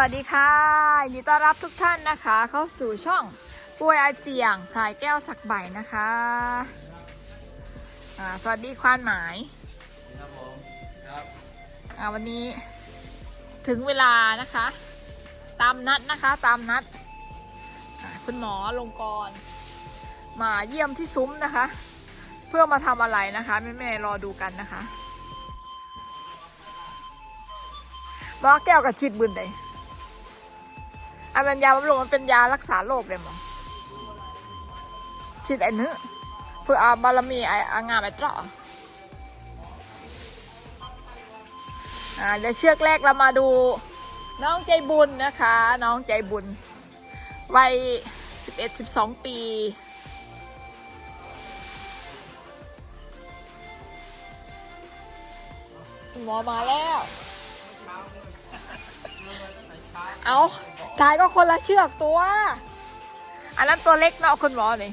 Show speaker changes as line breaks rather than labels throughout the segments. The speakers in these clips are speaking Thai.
วัสดีค่ะยินดีต้อนรับทุกท่านนะคะ เข้าสู่ช่องป่วยอาเจียงพลายแก้วสักใบนะคะอ่าสวัสดีควานหมาย
ครับผมครับ
อ่าวันนี้ถึงเวลานะคะ ตามนัดนะคะตามนัดอ่าคุณหมอลงกรณ์มาเยี่ยมที่ซุ้มนะคะ เพื่อมาทำอะไรนะคะแม่แม่ๆรอดูกันนะคะบอกแก้วกับชิดบืนเลย อันเป็นยาบำรุงมันเป็นยารักษาโรคเลยมั้งชิดไอ้นื้อเพื่ออาบารมีไอ้อางามไอ้ตรออ่าเดี๋ยวเชือกแรกเรามาดู น้องใจบุญนะคะ น้องใจบุญวัย11-12ปีหมอมาแล้ว เอากายก็คนละเชือกตัว อันนั้นตัวเล็กเนาะคุณหมอนี่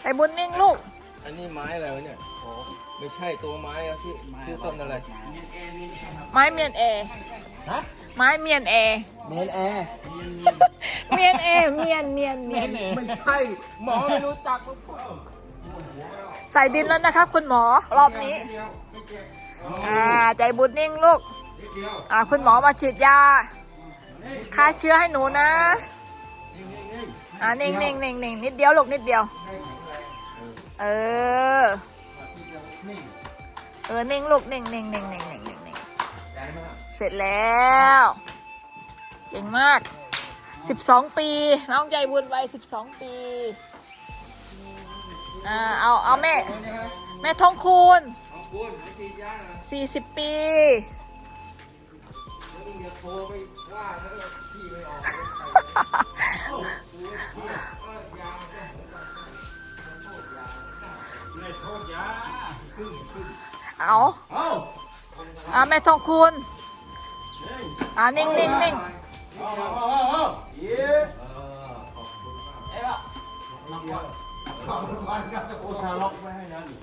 ใจบุญนิ่งลูก
อันนี้ไม้อะไรวะเนี่ยโอ้ไม่ใช่ตัวไม้อะชื่อชื่อต้นอะไร
ไม้เมียนแอร์
ฮะ
ไม้เมียนแอร์
เมนแอร์
เมียนแอร์เมียนเมียนเมียน
ไม่ใช่ หมอไม่รู้จักมัน
ใส่ดินแล้วนะคะคุณหมอรอบนี้ อ่า ใจบุญนิ่งลูก อ่าคุณหมอมาฉีดยาฆ่าเชื้อให้หนูนะอ่าเน่งเน่งเน่งเน่งนิดเดียวลูกนิดเดียว เออ เออเน่งลูกเน่งเน่งเน่งเน่งเน่งนิ่งนิ่งเสร็จแล้วเก่งมาก12ปี น้องใจบุญวัย12ปีอ่าเอาเอาแม่ แม่ทองคูณ
ของคุณไม่ฉีดยานะ
40ปี เอา
เอ้า
อ่าแม่ทองคูณอ่านิ่งนิ่งนิ่ง
เอาเอาเอาเอาเย้เอ้ยโอ้ชาล็อกไม่ให้นะนี่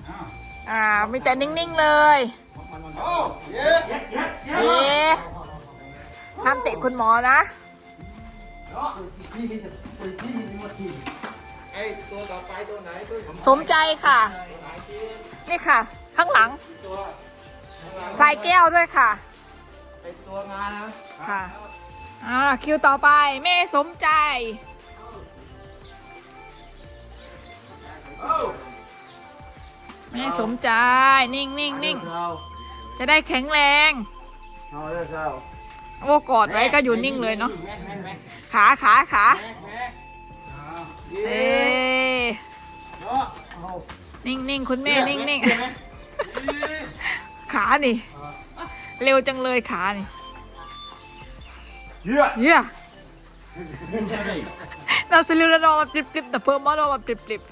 อ่ามีแต่นิ่งนิ่งเลย
เอาเย้
เตะคุณหมอนะสมใจค่ะ นี่ค่ะ ข้างหลังปลายแก้วด้วยค่ะ
เป็นตัวงานนะ
ค่ะอ่าคิวต่อไปแม่สมใจแม่สมใจ นิ่งนิ่งนิ่งจะได้แข็งแรง
เอาเด้อเจ้า
โอ้กอดไว้ก็อยู่นิ่งเลยเนาะขาขาขาเอ๊ะนิ่งนิ่งคุณแม่นิ่งนิ่งขานี่ เร็วจังเลยขานี่
เยอะ
เหี้ยเราสลิวแล้วนอนมาปลิบๆแต่เพิ่มมานอนมาปลิบ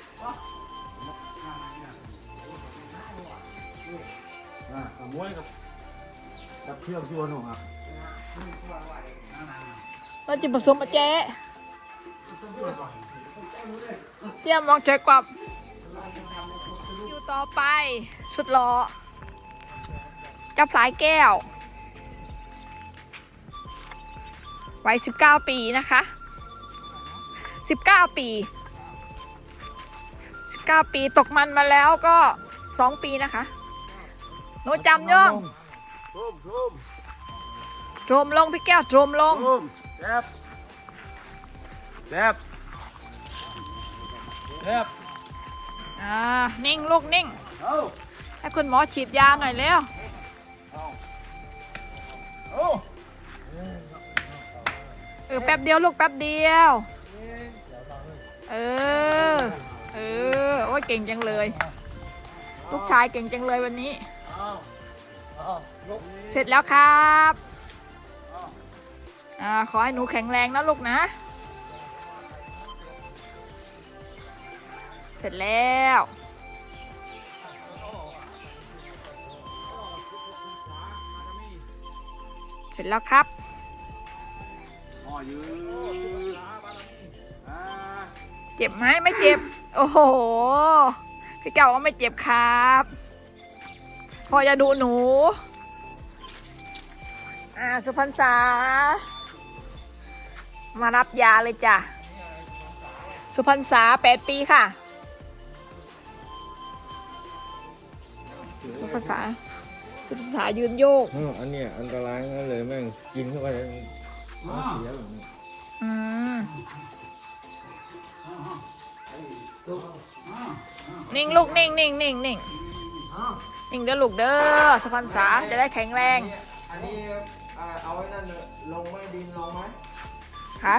อ่าสมวยกับกับเครื่องชวนหนูครับ
ๆ เราจะผสมมาแจ๊ะเตรียมมองเจกวับอยู่ต่อไป สุดหล่อเจ้าพลายแก้ววัย19 ปีนะคะ 19 ปี 19 ปีตกมันมาแล้วก็ 2 ปีนะคะ หนูจำย่อง
ทุ่มทุ่ม
โดรมลงพี่แก้วโดรมลง
ทุ่มแซ่บแซ่บแซ่บ
อ่านิ่งลูกนิ่ง
เอา
ให้คุณหมอฉีดยาหน่อยเร็ว
เอา
เออแป๊บเดียวลูกแป๊บเดียว เออ เออ โอ้ยเก่งจังเลย ลูกชายเก่งจังเลยวันนี้
เอาเอาลุก
เสร็จแล้วครับ อ่าขอให้หนูแข็งแรงนะลูกนะ เสร็จแล้ว เสร็จแล้วครับ
อ๋อยืดอ่า
เจ็บไหมไม่เจ็บ โอ้โห พี่เก่าก็ไม่เจ็บครับพอจะดูหนู อ่า สุพรรษา มารับยาเลยจ้ะ สุพรรษาแปดปีค่ะ สุพรรษา สุพรรษายืนโยก
เอออันเนี้ยอันตรายนั่นเลยแม่งกินเข้าไปแล้วมันเสียแบบนี้
อืมนิ่งลูกนิ่งนิ่งนิ่งนิ่งนิ่งเด้อลูกเด้อสุพรรษาจะได้แข็งแรง
อันนี้อ่าเอาไว้นั่นเลยลงไหมดินลงไหม
ค่ะ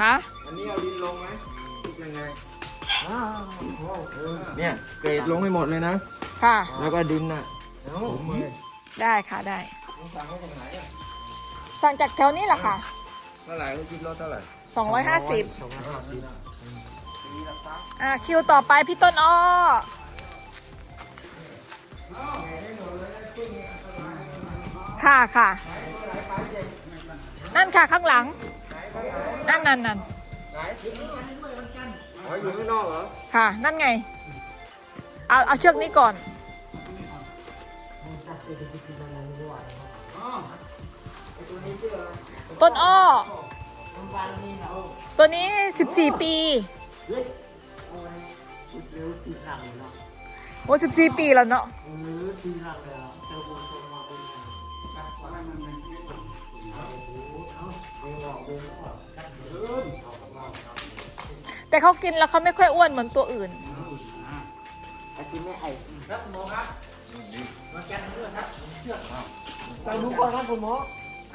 ค่ะ
อันนี้เอาดินลงไหมคิดยังไงเนี่ยเกรดลงให้หมดเลยนะ
ค่ะ
แล้วก็ดินน่ะผมเลย
ได้ค่ะได้
สั่งมาจากไหนอะ
สั่งจากแถวนี้แหละค่ะ
เท่าไหร่เขาคิดรถเท่าไหร่
250
สองร้อยห้าสิบ
อ่าคิวต่อไปพี่ต้นอ้อค่ะค่ะ นั่นค่ะข้างหลัง นั่นนั่นนั่น
อ๋ออยู่ข้างนอกเหรอ
ค่ะ นั่นไง เอาเอาเชือกนี้ก่อน ต้นอ้อ ตัวนี้ 14 ปี โอ้14 ปีแล้วเนาะ แต่เขากินแล้วเขาไม่ค่อยอ้วนเหมือนตัวอื่น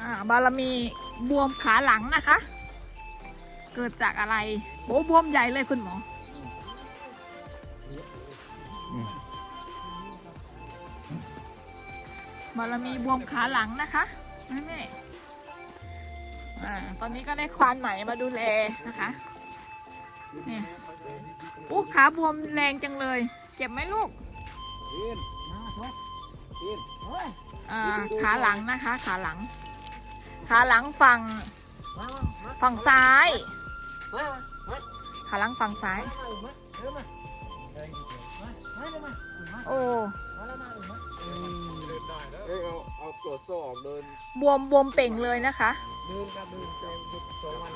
อ่าบารมีบวมขาหลังนะคะ เกิดจากอะไรโอ้บวมใหญ่เลยคุณหมออบารมีบวมขาหลังนะคะแม่แม่ อ่าตอนนี้ก็ได้ควานใหม่มาดูแลนะคะเนี่ยโอ้ขาบวมแรงจังเลย เจ็บไหมลูกอ่าขาหลังนะคะ ขาหลัง ขาหลังฝั่งฝั่งซ้าย ขาหลังฝั่งซ้าย โอ้
เอ้ยเอาเอาปลดโซ่ออกเดิน
บวมบวมเป่งเลยนะคะ
เดินครับเดินใจสองวัน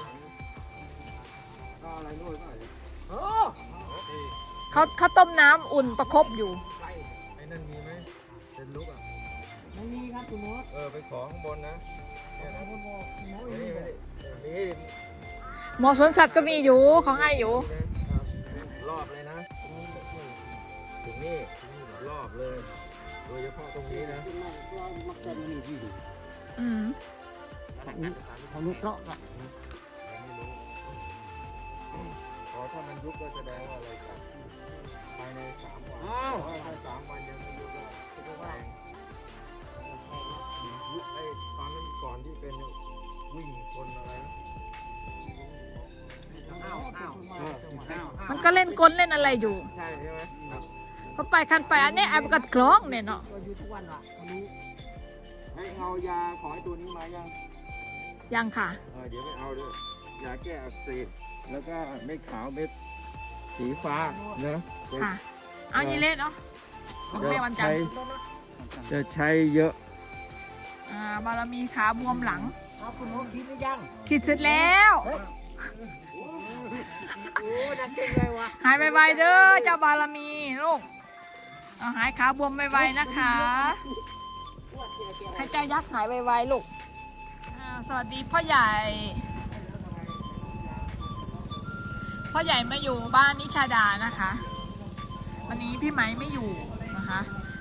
ก็อะไรนู่นก็อะไร
เขาเขาต้มน้ำอุ่นประคบอยู่
ไอ้นั่นมีไหมเป็นลุกอะ
ไม่มีครับคุณมอ
เออไปขอข้างบนนะเนี่ยนะ
คุณม
ดมีมี
หมอสวนสัตว์ก็มีอยู่ของไออยู่
นะครับรอบเลยนะถึงนี่รอบเลย โดยเฉพาะตรงนี้นะ
อืม
เขาลุกเนาะ
พอถ้ามันยุบก็แสดงว่าอะไรกันภายในสามวันถ้าสามวันยังไม่ยุบก็จะแรงยุบไอ้ตอนนั้นก่อนที่เป็นวิ่งชนอะไรนะ
อ้าวอ้าวอ้าว
มันก็เล่นกลเล่นอะไรอยู่
ใช่ใช่ไหมครับ
พอไปคันไปอันนี้แอบกัดคล้องเนี่ยเนาะ
อยู่ทุกวันอะรู้
ให้เอายาของไอ้ตัวนี้มายัง
ยังค่ะ
เออเดี๋ยวไปเอาด้วยยาแก้อักเสบแล้วก็เม็ดขาวเม็ดสีฟ้านะ
ค่ะ เอายีเล่เนาะของแม่วันจันทร์
จะใช้เยอะ
อ่าบารมีขาบวมหลัง
เอาคุณหมอคิดหรือยัง
คิดเสร็จแล้ว
โอ้ดันเก่งเลยวะ
หายไวๆเด้อเจ้าบารมีลูกเอาหายขาบวมไวๆนะคะ ให้เจ้ายักษ์หายไวๆลูกอ่า สวัสดีพ่อใหญ่ พ่อใหญ่มาอยู่บ้านนิชาดานะคะ วันนี้พี่ไหมไม่อยู่นะคะ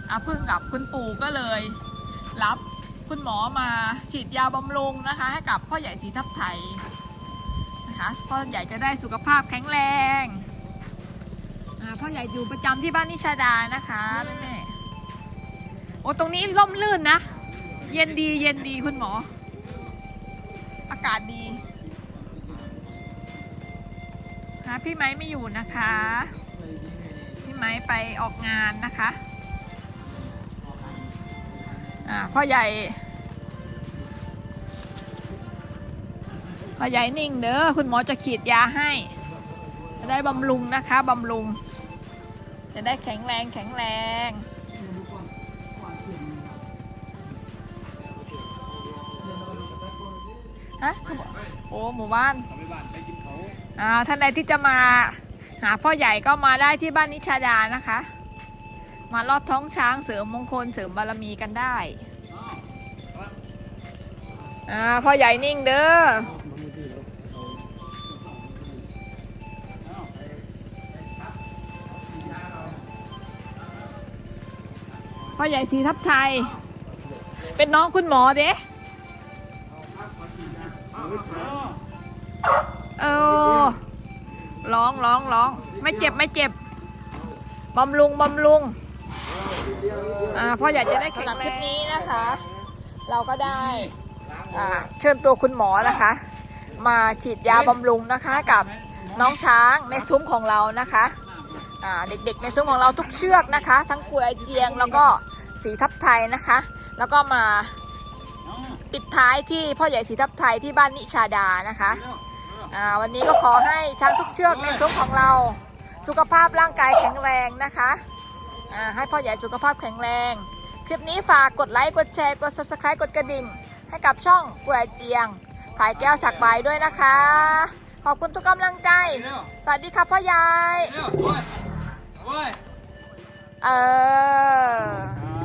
อาพึ่งกับคุณปู่ก็เลย รับคุณหมอมาฉีดยาบำรุงนะคะ ให้กับพ่อใหญ่สีทับไทยนะคะพ่อใหญ่จะได้สุขภาพแข็งแรงพ่อใหญ่อยู่ประจำที่บ้านนิชาดานะคะแม่โอ้ตรงนี้ร่มรื่นนะ เย็นดีเย็นดีคุณหมอากาศดีหาพี่ไม้ไม่อยู่นะคะ พี่ไม้ไปออกงานนะคะอ่าพ่อใหญ่พ่อใหญ่นิ่งเด้อคุณหมอจะฉีดยาให้ จะได้บำรุงนะคะบำรุง จะได้แข็งแรงแข็งแรงะโอ้หมู่บ้าน
อ่า
ท่านใดที่จะมาหาพ่อใหญ่ก็มาได้ที่บ้านนิชาดานะคะ มาลอดท้องช้างเสริมมงคลเสริมบารมีกันได้อ่าพ่อใหญ่นิ่งเด้อพ่อใหญ่สีทับไทย เป็นน้องคุณหมอเด้ เออร้องร้องร้องไม่เจ็บไม่เจ็บบำรุงบำรุงอ่าพ่ออยากจะได้แข็งแรงคลิปนี้นะคะ เราก็ได้อ่าเชิญตัวคุณหมอนะคะ มาฉีดยาบำรุงนะคะกับน้องช้างในซุ้มของเรานะคะอ่าเด็กๆในซุ้มของเราทุกเชือกนะคะ ทั้งกล้วยเจียงแล้วก็สีทับไทยนะคะ แล้วก็มาปิดท้ายที่พ่อใหญ่สีทับไทยที่บ้านนิชาดานะคะ อ่าวันนี้ก็ขอให้ช้างทุกเชือกในซุ้มของเรา สุขภาพร่างกายแข็งแรงนะคะอ่าให้พ่อใหญ่สุขภาพแข็งแรง คลิปนี้ฝากกดไลค์กดแชร์กด subscribe กดกระดิ่ง ให้กับช่องกัวเจียงพายแก้วสักใบด้วยนะคะ ขอบคุณทุกกำลังใจ สวัสดีค่ะพ่อใหญ่ เออ